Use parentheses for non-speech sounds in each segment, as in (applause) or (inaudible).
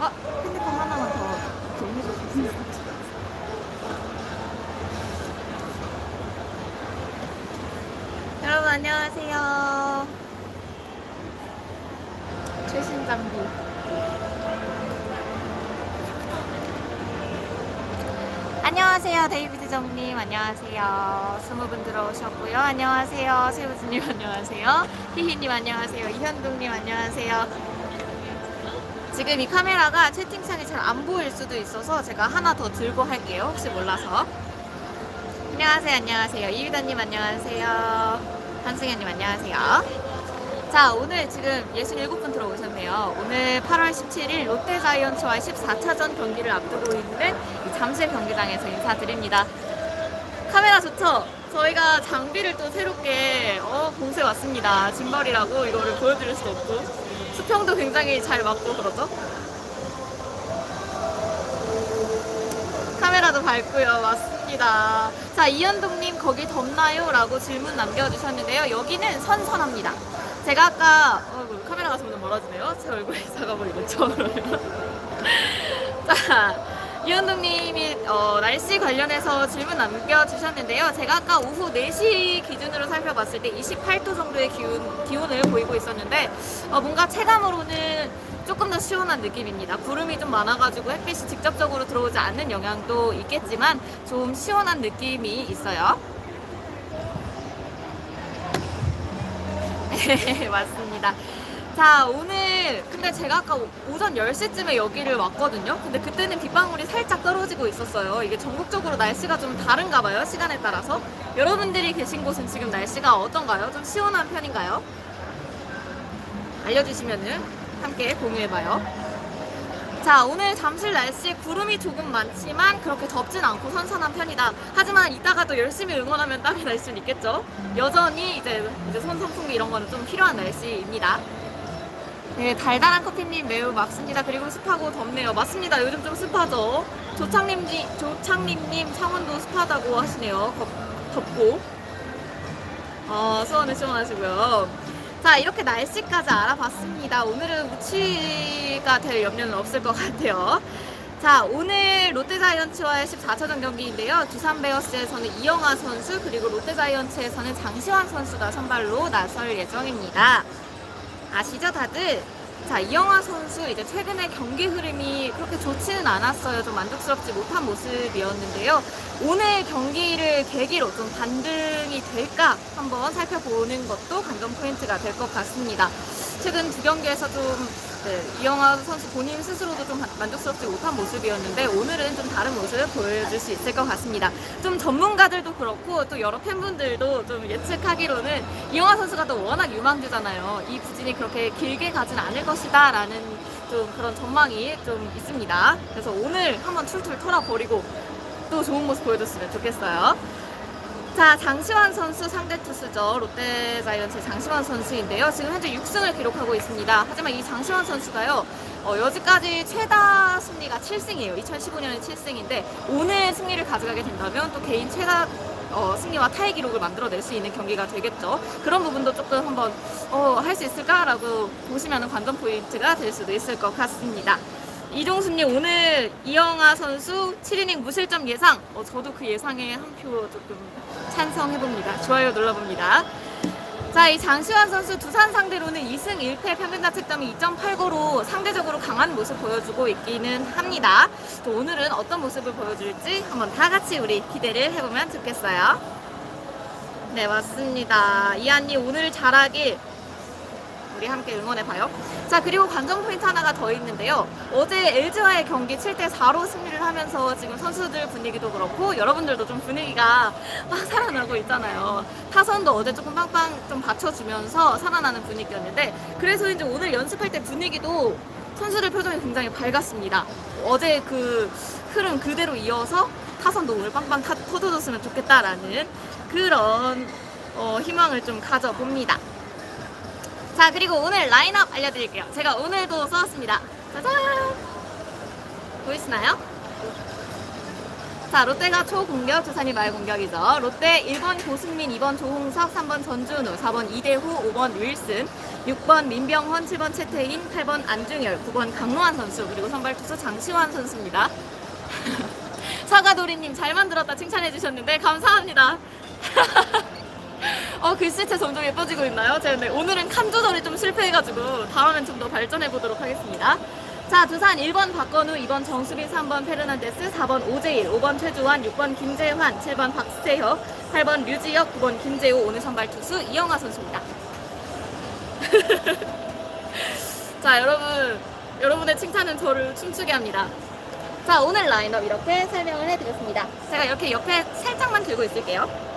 아, 핸드폰 하나만 더좀 해주세요. 여러분 안녕하세요. 최신 장비. 안녕하세요, 데이비드 정님. 안녕하세요. 스무 분 들어오셨고요. 안녕하세요, 세우즈님. (laughs) 안녕하세요. 히히님. 안녕하세요. 이현동님. 안녕하세요. 지금 이 카메라가 채팅창이 잘 안 보일 수도 있어서 제가 하나 더 들고 할게요. 혹시 몰라서. 안녕하세요. 안녕하세요. 이유다님 안녕하세요. 한승현님 안녕하세요. 자, 오늘 지금 67분 들어오셨네요. 오늘 8월 17일 롯데자이언츠와의 14차전 경기를 앞두고 있는 이 잠실 경기장에서 인사드립니다. 카메라 좋죠? 저희가 장비를 또 새롭게 어, 공세 왔습니다. 짐벌이라고 이거를 보여드릴 수 없고 수평도 굉장히 잘 맞고 그러죠? 카메라도 밝고요. 맞습니다. 자, 이현동님 거기 덥나요? 라고 질문 남겨주셨는데요. 여기는 선선합니다. 제가 아까 어, 카메라가 점점 멀어지네요. 제 얼굴이 작아 보이고 처음으로요. 자, 이현동님이 어, 날씨 관련해서 질문 남겨주셨는데요. 제가 아까 오후 4시 기준으로 살펴봤을 때 28도 정도의 기온, 기온을 보이고 있었는데 어, 뭔가 체감으로는 조금 더 시원한 느낌입니다. 구름이 좀 많아가지고 햇빛이 직접적으로 들어오지 않는 영향도 있겠지만 좀 시원한 느낌이 있어요. (laughs) 네, 맞습니다. 자, 오늘 근데 제가 아까 오- 오전 10시쯤에 여기를 왔거든요. 근데 그때는 빗방울이 살짝 떨어지고 있었어요. 이게 전국적으로 날씨가 좀 다른가 봐요. 시간에 따라서. 여러분들이 계신 곳은 지금 날씨가 어떤가요? 좀 시원한 편인가요? 알려주시면은 함께 공유해봐요. 자, 오늘 잠실 날씨 구름이 조금 많지만 그렇게 덥진 않고 선선한 편이다. 하지만 이따가 또 열심히 응원하면 땀이 날 수는 있겠죠. 여전히 이제, 이제 손 선풍기 이런 거는 좀 필요한 날씨입니다. 네, 달달한 커피님 매우 맞습니다. 그리고 습하고 덥네요. 맞습니다. 요즘 좀 습하죠. 조창님, 조창님님 창원도 습하다고 하시네요. 덥, 덥고. 어, 수원은 시원하시고요. 자, 이렇게 날씨까지 알아봤습니다. 오늘은 무치가 될 염려는 없을 것 같아요. 자, 오늘 롯데자이언츠와의 14차전 경기인데요. 두산 베어스에서는 이영하 선수, 그리고 롯데자이언츠에서는 장시환 선수가 선발로 나설 예정입니다. 아시죠, 다들? 자, 이영하 선수 이제 최근에 경기 흐름이 그렇게 좋지는 않았어요. 좀 만족스럽지 못한 모습이었는데요. 오늘 경기를 계기로 좀 반등이 될까 한번 살펴보는 것도 관전 포인트가 될 것 같습니다. 최근 두 경기에서 좀 네, 이영하 선수 본인 스스로도 좀 만족스럽지 못한 모습이었는데 오늘은 좀 다른 모습 보여줄 수 있을 것 같습니다. 좀 전문가들도 그렇고 또 여러 팬분들도 좀 예측하기로는 이영하 선수가 또 워낙 유망주잖아요. 이 부진이 그렇게 길게 가진 않을 것이다 라는 좀 그런 전망이 좀 있습니다. 그래서 오늘 한번 툴툴 털어버리고 또 좋은 모습 보여줬으면 좋겠어요. 자, 장시환 선수 상대 투수죠. 롯데 자이언츠 장시환 선수인데요. 지금 현재 6승을 기록하고 있습니다. 하지만 이 장시환 선수가요. 어, 여지까지 최다 승리가 7승이에요. 2015년에 7승인데 오늘 승리를 가져가게 된다면 또 개인 최다 어, 승리와 타의 기록을 만들어낼 수 있는 경기가 되겠죠. 그런 부분도 조금 한번 어, 할 수 있을까라고 보시면 관전 포인트가 될 수도 있을 것 같습니다. 이종수님 오늘 이영하 선수 7이닝 무실점 예상. 어, 저도 그 예상에 한 표 조금 찬성해봅니다. 좋아요 눌러봅니다. 자, 이 장시환 선수 두산 상대로는 2승 1패 평균 자책점이 2.89로 상대적으로 강한 모습 보여주고 있기는 합니다. 또 오늘은 어떤 모습을 보여줄지 한번 다 같이 우리 기대를 해보면 좋겠어요. 네, 맞습니다. 이한이 오늘 잘하길 우리 함께 응원해봐요. 자, 그리고 관전 포인트 하나가 더 있는데요. 어제 LG와의 경기 7대4로 승리를 하면서 지금 선수들 분위기도 그렇고 여러분들도 좀 분위기가 막 살아나고 있잖아요. 타선도 어제 조금 빵빵 좀 받쳐주면서 살아나는 분위기였는데 그래서 이제 오늘 연습할 때 분위기도 선수들 표정이 굉장히 밝았습니다. 어제 그 흐름 그대로 이어서 타선도 오늘 빵빵 타, 터져줬으면 좋겠다라는 그런 어, 희망을 좀 가져봅니다. 자 그리고 오늘 라인업 알려드릴게요 제가 오늘도 써왔습니다 짜잔 보이시나요? 자 롯데가 초공격 두산이 말공격이죠 롯데 1번 고승민 2번 조홍석 3번 전준우 4번 이대호 5번 윌슨 6번 민병헌, 7번 최태인, 8번 안중열, 9번 강로한 선수, 그리고 선발 투수 장시환 선수입니다. (laughs) 사과도리님 잘 만들었다 칭찬해 주셨는데 감사합니다. (laughs) 어 글씨체 점점 예뻐지고 있나요? 제가 근데 오늘은 칸 조절이 좀 실패해가지고 다음엔 좀 더 발전해 보도록 하겠습니다. 자 두산 1번 박건우, 2번 정수빈, 3번 페르난데스, 4번 오재일, 5번 최주환, 6번 김재환, 7번 박세혁, 8번 류지혁, 9번 김재호 오늘 선발 투수 이영하 선수입니다. (laughs) 자 여러분 여러분의 칭찬은 저를 춤추게 합니다. 자 오늘 라인업 이렇게 설명을 해드렸습니다. 제가 이렇게 옆에 살짝만 들고 있을게요.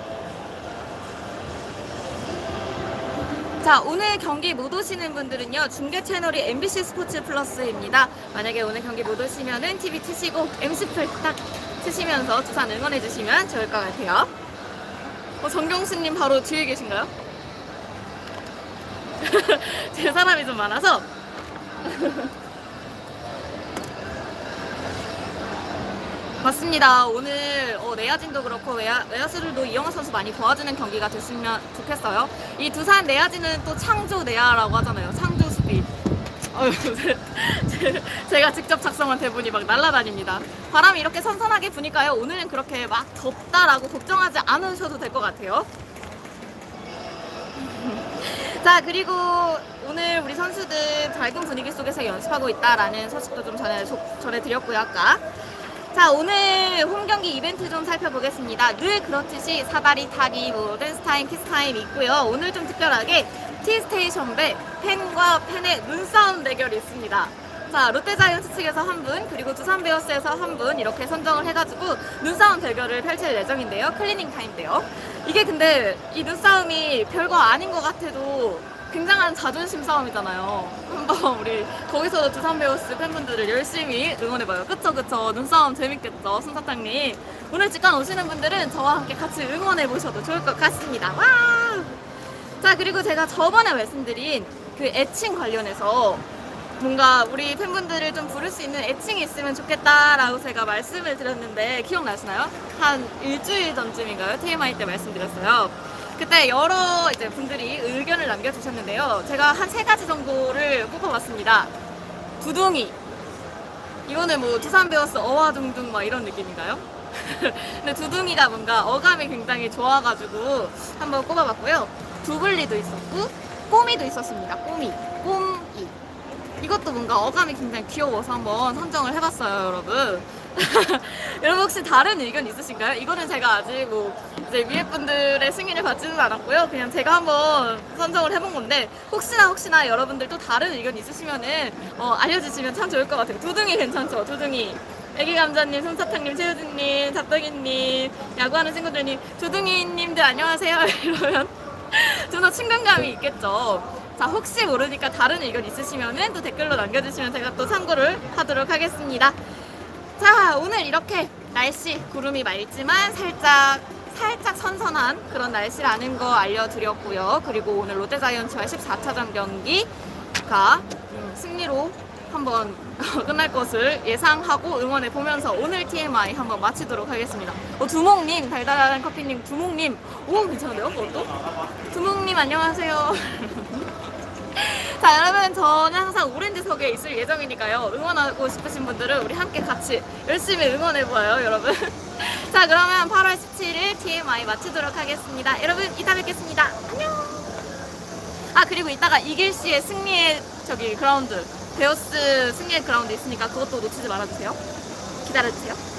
자 오늘 경기 못 오시는 분들은요 중계 채널이 MBC 스포츠 플러스입니다. 만약에 오늘 경기 못 오시면은 TV 트시고 MC플 딱 트시면서 두산 응원해 주시면 좋을 것 같아요. 어, 정경수님 바로 뒤에 계신가요? (laughs) 제 사람이 좀 많아서 (laughs) 맞습니다. 오늘 어, 내야진도 그렇고 외야, 외야수들도 이영하 선수 많이 도와주는 경기가 됐으면 좋겠어요. 이 두산 내야진은 또 창조 내야라고 하잖아요. 창조 수비. 어휴, 제- (laughs) 제가 직접 작성한 대본이 막 날아다닙니다. 바람이 이렇게 선선하게 부니까요. 오늘은 그렇게 막 덥다라고 걱정하지 않으셔도 될 것 같아요. (laughs) 자 그리고 오늘 우리 선수들 밝은 분위기 속에서 연습하고 있다라는 소식도 좀 전해, 전해드렸고요 아까 자 오늘 홈 경기 이벤트 좀 살펴보겠습니다. 늘 그렇듯이 사다리 타기 뭐 댄스타임 키스타임 있고요. 오늘 좀 특별하게 T스테이션배 팬과 팬의 눈싸움 대결이 있습니다. 자 롯데자이언츠 측에서 한 분 그리고 두산 베어스에서 한 분 이렇게 선정을 해가지고 눈싸움 대결을 펼칠 예정인데요. 클리닝 타임인데요. 이게 근데 이 눈싸움이 별거 아닌 것 같아도 굉장한 자존심 싸움이잖아요. 한번 우리 거기서도 두산 베어스 팬분들을 열심히 응원해봐요. 그쵸 그쵸 눈싸움 재밌겠죠 손사탕님. 오늘 직관 오시는 분들은 저와 함께 같이 응원해보셔도 좋을 것 같습니다. 와! 자 그리고 제가 저번에 말씀드린 그 애칭 관련해서 뭔가 우리 팬분들을 좀 부를 수 있는 애칭이 있으면 좋겠다라고 제가 말씀을 드렸는데 기억나시나요? 한 일주일 전쯤인가요? TMI 때 말씀드렸어요. 그때 여러 이제 분들이 의견을 남겨주셨는데요. 제가 한 세 가지 정도를 뽑아봤습니다. 두둥이. 이거는 뭐 두산 베어스 어와둥둥 막 이런 느낌인가요? (laughs) 근데 두둥이가 뭔가 어감이 굉장히 좋아가지고 한번 꼽아봤고요. 두블리도 있었고 꼬미도 있었습니다. 꼬미, 꼼이. 이것도 뭔가 어감이 굉장히 귀여워서 한번 선정을 해봤어요, 여러분. (laughs) 여러분 혹시 다른 의견 있으신가요? 이거는 제가 아직 뭐 이제 위에 분들의 승인을 받지는 않았고요. 그냥 제가 한번 선정을 해본 건데 혹시나 혹시나 여러분들 또 다른 의견 있으시면은 어, 알려주시면 참 좋을 것 같아요. 두둥이 괜찮죠? 두둥이. 애기 감자님, 솜사탕님, 최우진님, 잡덕이님, 야구하는 친구들님, 두둥이님들 안녕하세요. (laughs) 이러면 좀 더 친근감이 있겠죠. 자, 혹시 모르니까 다른 의견 있으시면은 또 댓글로 남겨주시면 제가 또 참고를 하도록 하겠습니다. 자, 오늘 이렇게 날씨 구름이 맑지만 살짝 살짝 선선한 그런 날씨라는 거 알려드렸고요. 그리고 오늘 롯데자이언츠와 14차전 경기가 음, 승리로 한번 (laughs) 끝날 것을 예상하고 응원해 보면서 오늘 TMI 한번 마치도록 하겠습니다. 어, 두목님, 달달한 커피님, 두목님, 오 괜찮은데요? 그것도? 두목님 안녕하세요. (laughs) (laughs) 자 여러분 저는 항상 오렌지석에 있을 예정이니까요. 응원하고 싶으신 분들은 우리 함께 같이 열심히 응원해보아요 여러분. (laughs) 자 그러면 8월 17일 TMI 마치도록 하겠습니다. 여러분 이따 뵙겠습니다. 안녕! 아 그리고 이따가 이길씨의 승리의 저기 그라운드 베어스 승리의 그라운드 있으니까 그것도 놓치지 말아주세요. 기다려주세요